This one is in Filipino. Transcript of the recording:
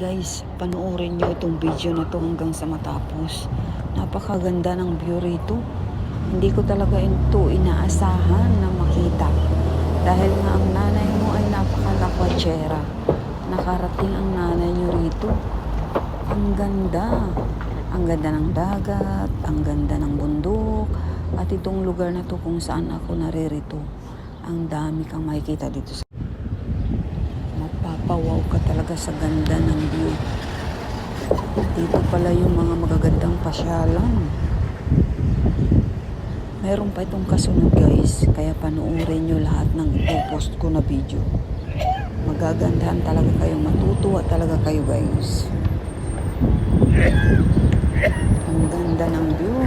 guys, panoorin nyo itong video na to hanggang sa matapos. Napakaganda ng view rito. Hindi ko talaga ito inaasahan na makita. Dahil nga ang nanay mo ay napakalakwachera. Nakarating ang nanay nyo rito. Ang ganda. Ang ganda ng dagat, ang ganda ng bundok, at itong lugar na to kung saan ako naririto. Ang dami kang makikita dito sa mapapawaw ka talaga sa ganda ng view. Dito pala yung mga magagandang pasyalan. Meron pa itong kasunod guys, kaya panoorin nyo lahat ng ipopost ko na video. Magagandahan talaga kayo, matutuwa talaga kayo guys. Ang ganda ng view.